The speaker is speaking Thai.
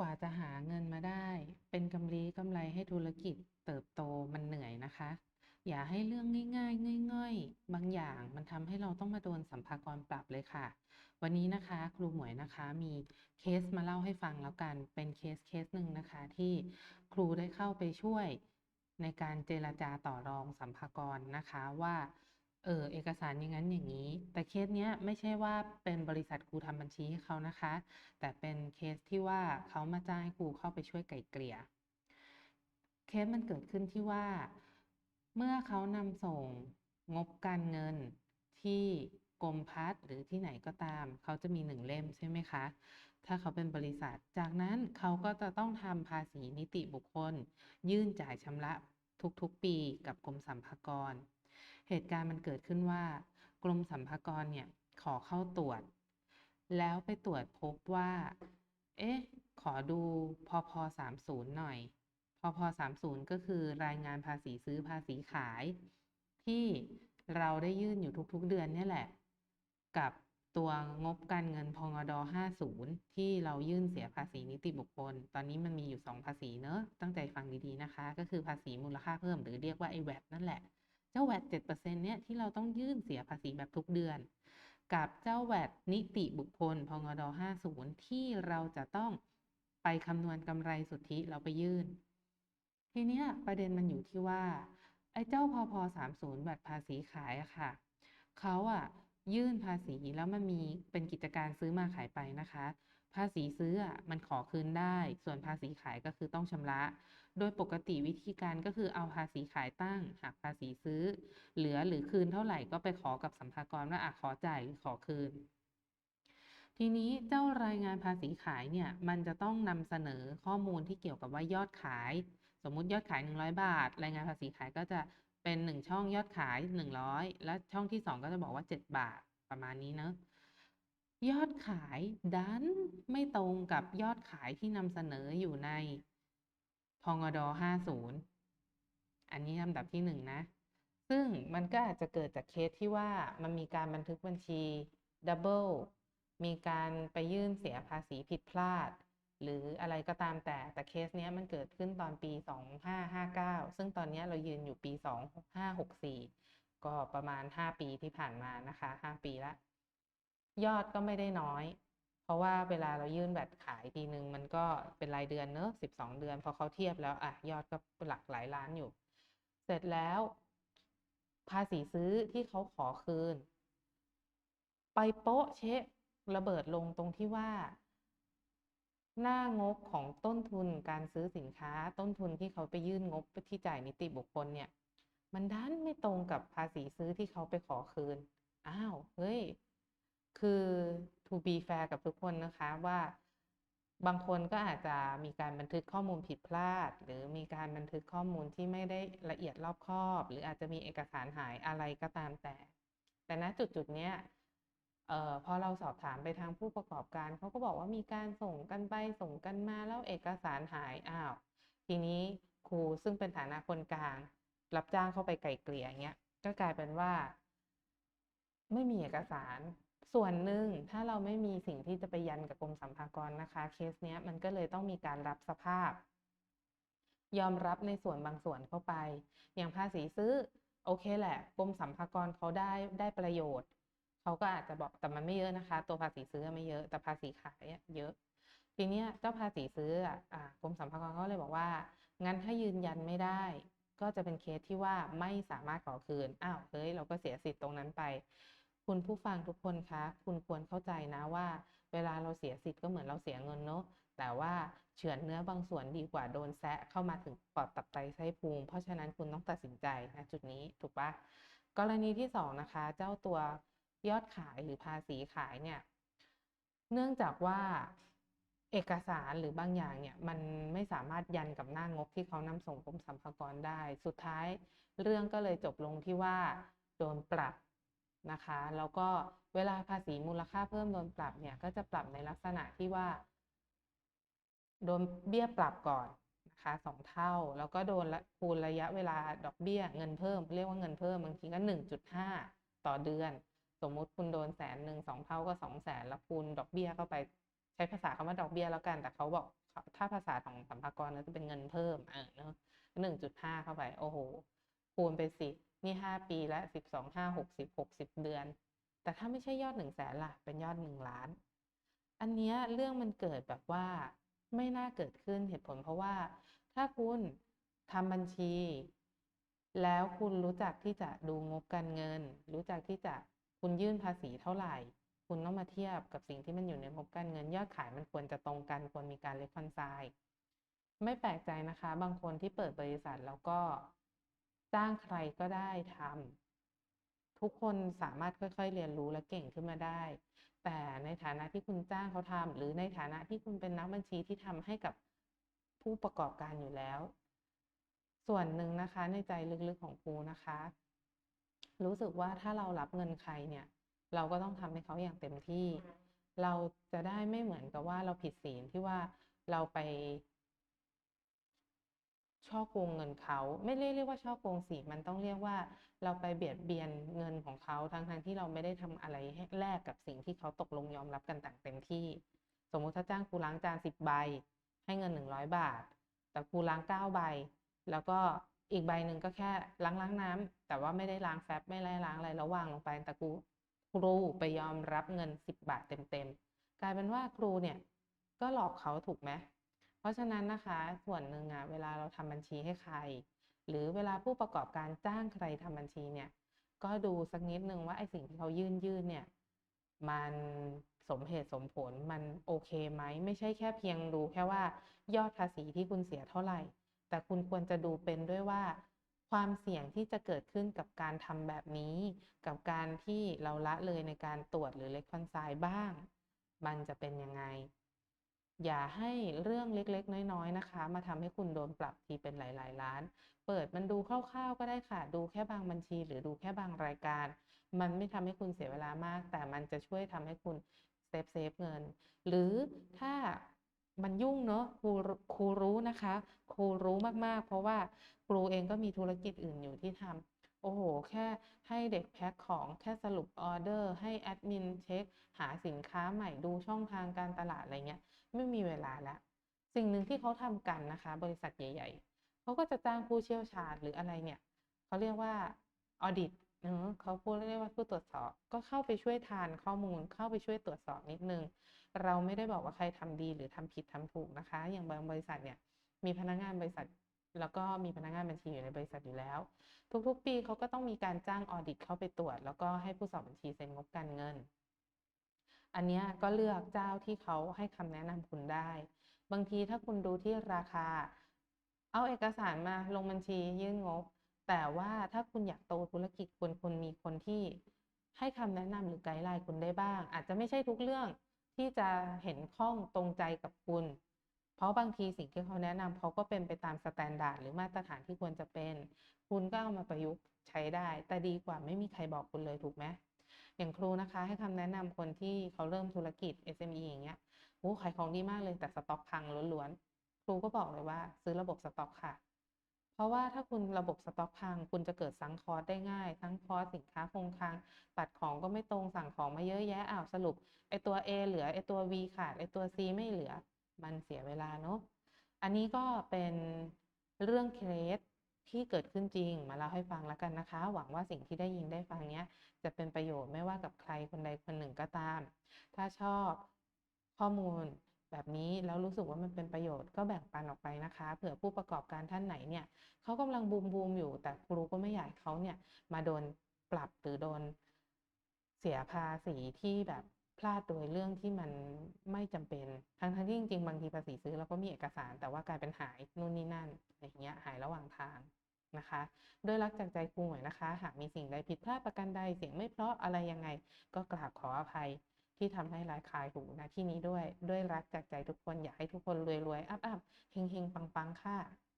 กว่าจะหาเงินมาได้ เป็นกำลี้กำไรให้ธุรกิจเติบโตมันเหนื่อยนะคะ อย่าให้เรื่องง่ายๆง่อยๆ บางอย่างมันทำให้เราต้องมาโดนสัมภากรปรับเลยค่ะ วันนี้นะคะครูหมวยนะคะมีเคสมาเล่าให้ฟังแล้วกันเป็นเคสเคสหนึ่งนะคะที่ครูได้เข้าไปช่วยในการเจรจาต่อรองสัมภากรนะคะว่า เออเอกสารอย่างนั้นอย่างนี้ แต่เคสเนี้ยไม่ใช่ว่าเป็นบริษัทครูทำบัญชีให้เขานะคะ แต่เป็นเคสที่ว่าเขามาจ้างให้ครูเข้าไปช่วยไกล่เกลี่ยเคสมันเกิดขึ้นที่ว่า เมื่อเขานำส่งงบการเงินที่กรมพัฒหรือที่ไหนก็ตาม เขาจะมีหนึ่งเล่มใช่ไหมคะ ถ้าเขาเป็นบริษัท จากนั้นเขาก็จะต้องทำภาษีนิติบุคคล ยื่นจ่ายชำระทุกๆปีกับกรมสรรพากร เหตุการณ์มันเกิดขึ้นว่ากรมสรรพากรเนี่ยขอเข้าตรวจ แล้วไปตรวจพบว่า เอ๊ะ ขอดูพพ30หน่อยพพ30ก็คือรายงานภาษีซื้อภาษีขาย ที่เราได้ยื่นอยู่ทุกๆเดือนนี่แหละ กับตัวงบการเงินพงด50 ที่เรายื่นเสียภาษีนิติบุคคล ตอนนี้มันมีอยู่ 2 ภาษีเนอะ ตั้งใจฟังดีๆนะคะ ก็คือภาษีมูลค่าเพิ่มหรือเรียกว่าไอ้ VAT นั่นแหละ เจ้า VAT 7%เปอร์เซ็นเนี่ยที่เราต้องยื่นเสียภาษีแบบทุกเดือน กับเจ้า VAT นิติบุคคลพงด50ที่เราจะต้องไปคำนวณกำไรสุทธิเราไปยื่น ทีเนี้ยประเด็นมันอยู่ที่ว่า ไอ้เจ้าพพ30บัตรภาษีขายอะค่ะเขาอะยื่นภาษีแล้วมันมีเป็นกิจการซื้อมาขายไปนะคะ ภาษีซื้ออะมันขอคืนได้ ส่วนภาษีขายก็คือต้องชำระ โดยปกติวิธีการก็คือเอาภาษีขายตั้งหักภาษีซื้อ เหลือหรือคืนเท่าไหร่ก็ไปขอกับสัมภากรว่าอะขอจ่ายหรือขอคืน ทีนี้เจ้ารายงานภาษีขายเนี่ยมันจะต้องนำเสนอข้อมูลที่เกี่ยวกับว่ายอดขาย สมมุติยอดขาย 100 บาท รายงานภาษีขายก็จะเป็น 1 ช่องยอดขาย 100 แล้วช่องที่ 2 ก็จะบอกว่า 7 บาทประมาณนี้เนอะ ยอดขายดันไม่ตรงกับยอดขายที่นำเสนออยู่ในพงด50 อันนี้ลำดับที่หนึ่งนะ ซึ่งมันก็อาจจะเกิดจากเคสที่ว่ามันมีการบันทึกบัญชีดับเบิลมีการไปยื่นเสียภาษีผิดพลาด หรืออะไรก็ตามแต่แต่เคสเนี้ยมันเกิดขึ้นตอนปี 2559 ซึ่งตอนเนี้ยเรายืนอยู่ปี 2564 ก็ประมาณ 5 ปีที่ผ่านมานะคะ 5 ปีละ ยอดก็ไม่ได้น้อย เพราะว่าเวลาเรายื่นแบตขายทีนึง มันก็เป็นรายเดือนเนอะ12เดือน พอเขาเทียบแล้วอะยอดก็หลักหลายล้านอยู่ เสร็จแล้ว ภาษีซื้อที่เขาขอคืน ไปโป๊ะเชะระเบิดลงตรงที่ว่า หน้างบของต้นทุนการซื้อสินค้าต้นทุนที่เขาไปยื่นงบที่จ่ายนิติบุคคลเนี่ย มันดันไม่ตรงกับภาษีซื้อที่เขาไปขอคืน อ้าว เฮ้ย คือ to be fair กับทุกคนนะคะว่าบางคนก็อาจจะมีการบันทึกข้อมูลผิดพลาด หรือมีการบันทึกข้อมูลที่ไม่ได้ละเอียดรอบคอบ หรืออาจจะมีเอกสารหายอะไรก็ตามแต่ แต่ณจุดจุดเนี้ยเอ่อพอเราสอบถามไปทางผู้ประกอบการเขาก็บอกว่ามีการส่งกันไปส่งกันมาแล้วเอกสารหายอ้าว ทีนี้ครูซึ่งเป็นฐานะคนกลาง รับจ้างเข้าไปไกล่เกลี่ยเงี้ยก็กลายเป็นว่า ไม่มีเอกสาร ส่วนหนึ่งถ้าเราไม่มีสิ่งที่จะไปยันกับกรมสรรพากรนะคะ เคสเนี้ยมันก็เลยต้องมีการรับสภาพ ยอมรับในส่วนบางส่วนเข้าไป อย่างภาษีซื้อ โอเคแหละกรมสรรพากรเขาได้ได้ประโยชน์เขาก็อาจจะบอกแต่มันไม่เยอะนะคะ ตัวภาษีซื้อไม่เยอะแต่ภาษีขายเยอะ ทีเนี้ยเจ้าภาษีซื้ออะอ่ากรมสรรพากรเขาเลยบอกว่า งั้นถ้ายืนยันไม่ได้ ก็จะเป็นเคสที่ว่าไม่สามารถขอคืนอ้าวเฮ้ยเราก็เสียสิทธิ์ตรงนั้นไป คุณผู้ฟังทุกคนคะคุณควรเข้าใจนะว่า เวลาเราเสียสิทธิ์ก็เหมือนเราเสียเงินเนาะแต่ว่าเฉือนเนื้อบางส่วนดีกว่าโดนแซะเข้ามาถึงปอดตับไตไส้พุงเพราะฉะนั้นคุณต้องตัดสินใจนะจุดนี้ถูกปะกรณีที่สองนะคะ เจ้าตัวยอดขายหรือภาษีขายเนี่ย เนื่องจากว่าเอกสารหรือบางอย่างเนี่ย มันไม่สามารถยันกับหน้างบที่เขานำส่งกรมสรรพากรได้ สุดท้ายเรื่องก็เลยจบลงที่ว่า โดนปรับ นะคะ แล้วก็เวลาภาษีมูลค่าเพิ่มโดนปรับเนี่ยก็จะปรับในลักษณะที่ว่า โดนเบี้ยปรับก่อนนะคะสองเท่า แล้วก็โดนคูณระยะเวลาดอกเบี้ยเงินเพิ่ม เรียกว่าเงินเพิ่มบางทีก็หนึ่งจุดห้าต่อเดือน สมมุติคุณโดนแสนหนึ่งสองเท่าก็สองแสนแล้วคูณดอกเบี้ยเข้าไปใช้ภาษาคำว่าดอกเบี้ยแล้วกัน แต่เขาบอกถ้าภาษาของสรรพากรก็จะเป็นเงินเพิ่มเออเนาะหนึ่งจุดห้าเข้าไป โอ้โห คูณไปสิ นี่ห้าปีละสิบสองห้าหกสิบหกสิบเดือน แต่ถ้าไม่ใช่ยอดหนึ่งแสนล่ะ เป็นยอดหนึ่งล้าน อันเนี้ยเรื่องมันเกิดแบบว่าไม่น่าเกิดขึ้นเหตุผลเพราะว่า ถ้าคุณทำบัญชี แล้วคุณรู้จักที่จะดูงบการเงิน รู้จักที่จะคุณยื่นภาษีเท่าไหร่ คุณต้องมาเทียบกับสิ่งที่มันอยู่ในงบการเงิน ยอดขายมันควรจะตรงกันควรมีการเลคคอนไซน์ไม่แปลกใจนะคะ บางคนที่เปิดบริษัทแล้วก็ จ้างใครก็ได้ทำทุกคนสามารถค่อยๆ เรียนรู้และเก่งขึ้นมาได้ แต่ในฐานะที่คุณจ้างเขาทำหรือในฐานะที่คุณเป็นนักบัญชีที่ทำให้กับผู้ประกอบการอยู่แล้ว ส่วนหนึ่งนะคะในใจลึกๆของครูนะคะ รู้สึกว่าถ้าเรารับเงินใครเนี่ย เราก็ต้องทำให้เขาอย่างเต็มที่ เราจะได้ไม่เหมือนกับว่าเราผิดศีลที่ว่าเราไป ช่อโกงเงินเขาไม่เรียกเรียกว่าช่อโกงสิมันต้องเรียกว่า เราไปเบียดเบียนเงินของเขาทั้งทที่เราไม่ได้ทำอะไรแลกกับสิ่งที่เขาตกลงยอมรับกันต่างเต็มที่ สมมุติถ้าจ้างครูล้างจานสิบใบ ให้เงินหนึ่งร้อยบาท แต่ครูล้างเก้าใบ แล้วก็อีกใบหนึ่งก็แค่ล้างล้างน้ำแต่ว่าไม่ได้ล้างแฟบไม่ได้ล้างอะไรแล้ววางลงไปแต่ครูครูไปยอมรับเงินสิบบาทเต็มๆกลายเป็นว่าครูเนี่ยก็หลอกเขาถูกไหม เพราะฉะนั้นนะคะส่วนหนึ่งอะเวลาเราทำบัญชีให้ใคร หรือเวลาผู้ประกอบการจ้างใครทำบัญชีเนี่ย ก็ดูสักนิดนึงว่าไอ้สิ่งที่เขายื่นยื่นเนี่ย มันสมเหตุสมผลมันโอเคไหมไม่ใช่แค่เพียงดูแค่ว่ายอดภาษีที่คุณเสียเท่าไหร่ แต่คุณควรจะดูเป็นด้วยว่า ความเสี่ยงที่จะเกิดขึ้นกับการทำแบบนี้ กับการที่เราละเลยในการตรวจหรือเล็กคอนไซ์บ้าง มันจะเป็นยังไง อย่าให้เรื่องเล็กๆ น้อยๆนะคะ มาทำให้คุณโดนปรับทีเป็นหลาย ๆ ล้าน เปิดมันดูคร่าวๆก็ได้ค่ะ ดูแค่บางบัญชี หรือดูแค่บางรายการ มันไม่ทำให้คุณเสียเวลามาก แต่มันจะช่วยทำให้คุณเซฟเซฟเงิน หรือถ้ามันยุ่งเนาะครูครูรู้นะคะ ครูรู้มากๆ เพราะว่าครูเองก็มีธุรกิจอื่นอยู่ที่ทำ โอ้โห แค่ให้เด็กแพ็คของแค่สรุปออเดอร์ ให้แอดมินเช็ค หาสินค้าใหม่ดูช่องทางการตลาดอะไรเงี้ย ไม่มีเวลาแล้วสิ่งหนึ่งที่เขาทำกันนะคะ บริษัทใหญ่ ๆ เขาก็จะจ้างผู้เชี่ยวชาญหรืออะไรเนี่ย เขาเรียกว่าออดิตเนาะเขาพูดเรียกว่าผู้ตรวจสอบ ก็เข้าไปช่วยทานข้อมูล เข้าไปช่วยตรวจสอบนิดนึง เราไม่ได้บอกว่าใครทำดีหรือทำผิดทำถูกนะคะ อย่างบางบริษัทเนี่ย มีพนักงานบริษัท แล้วก็มีพนักงานบัญชีอยู่ในบริษัทอยู่แล้ว ทุกๆ ปีเขาก็ต้องมีการจ้างออดิตเข้าไปตรวจ แล้วก็ให้ผู้สอบบัญชีเซ็นงบการเงิน อันนี้ก็เลือกเจ้าที่เขาให้คำแนะนำคุณได้ บางทีถ้าคุณดูที่ราคา เอาเอกสารมาลงบัญชียื่นงบ แต่ว่าถ้าคุณอยากโตธุรกิจควรคุณมีคนที่ให้คำแนะนำหรือไกด์ไลน์คุณได้บ้าง อาจจะไม่ใช่ทุกเรื่องที่จะเห็นข้องตรงใจกับคุณ เพราะบางทีสิ่งที่เขาแนะนำเขาก็เป็นไปตามสแตนดาร์ดหรือมาตรฐานที่ควรจะเป็น คุณก็เอามาประยุกต์ใช้ได้ แต่ดีกว่าไม่มีใครบอกคุณเลยถูกไหมอย่างครูนะคะให้คำแนะนำคนที่เขาเริ่มธุรกิจ SME อย่างเงี้ยโอ้ขายของดีมากเลยแต่สต็อกพังล้วนๆ ครูก็บอกเลยว่าซื้อระบบสต็อกค่ะ เพราะว่าถ้าคุณระบบสต็อกพัง คุณจะเกิดซังคอร์สได้ง่ายซังคอร์สสินค้าคงค้างตัดของก็ไม่ตรงสั่งของมาเยอะแยะอ้าวสรุปไอตัว A เหลือไอตัว V ขาดไอตัว C ไม่เหลือ มันเสียเวลาเนาะอันนี้ก็เป็นเรื่องเคสที่เกิดขึ้นจริงมาเล่าให้ฟังแล้วกันนะคะ หวังว่าสิ่งที่ได้ยินได้ฟังเนี้ย จะเป็นประโยชน์ไม่ว่ากับใครคนใดคนหนึ่งก็ตาม ถ้าชอบข้อมูลแบบนี้แล้วรู้สึกว่ามันเป็นประโยชน์ก็แบ่งปันออกไปนะคะ เผื่อผู้ประกอบการท่านไหนเนี่ยเขากำลังบูมบูมอยู่ แต่ครูก็ไม่อยากเขาเนี่ยมาโดนปรับหรือโดนเสียภาษีที่แบบ พลาดโดยเรื่องที่มันไม่จำเป็น ทั้งทั้งที่จริงๆ บางทีภาษีซื้อเราก็มีเอกสาร แต่ว่ากลายเป็นหายนู่นนี่นั่น อย่างเงี้ยหายระหว่างทางนะคะด้วยรักจากใจครูหน่อยนะคะ หากมีสิ่งใดผิดพลาดประการใดเสียงไม่เพราะอะไรยังไง ก็กราบขออภัยที่ทำให้รายคายหูนะที่นี้ด้วย ด้วยรักจากใจทุกคนอยากให้ทุกคนรวยๆอัพๆเฮงๆปังๆค่ะ